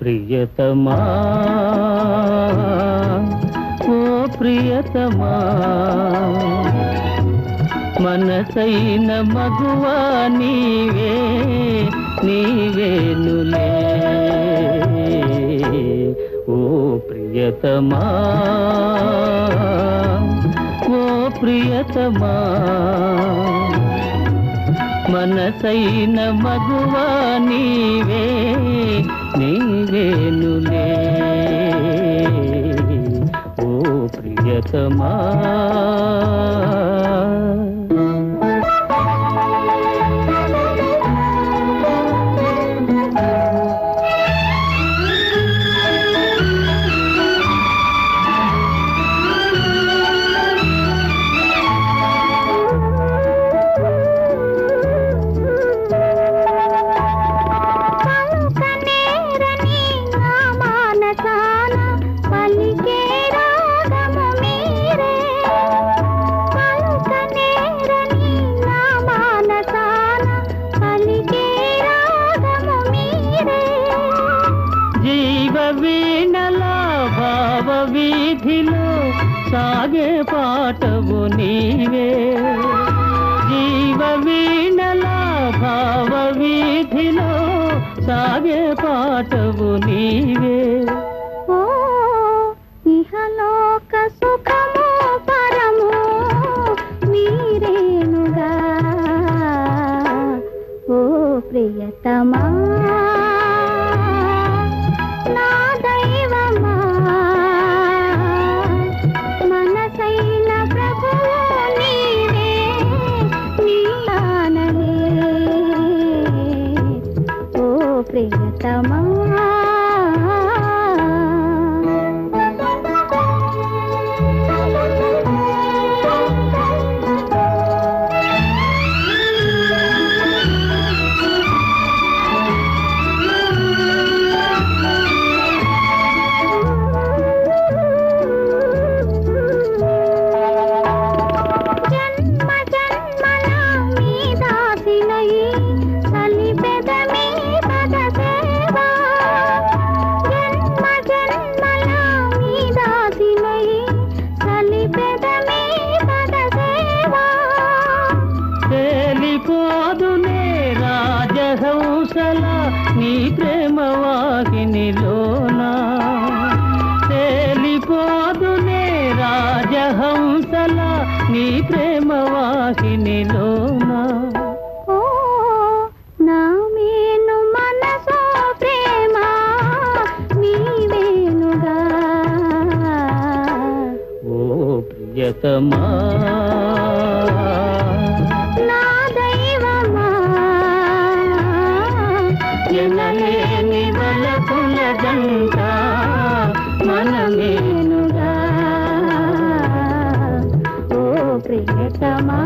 ప్రియతమా ప్రియతమా? మనసైన మగువా నీవే నీవేనులే. ఓ ప్రియతమా ఓ ప్రియతమా? మనసైన మగువా నీవే ప్రియతమా జీవ భావ వీధిలో సాగే పాటవు నీవే. జీవ వీణలా భావ వీధిలో సాగే పాటవు నీవే. ఓ ఇహలోక సుఖము పరము మీరేనుగా. ఓ ప్రియతమా ప్రియతమా జన్మ రాజహంసల నీ ప్రేమ వాహినిలోనా? తేలిపోదులే రాజహంసల నీ ప్రేమ వాహినిలోనా? ప్రియతమా జంట మనమేనుగా? ఓ ప్రియతమా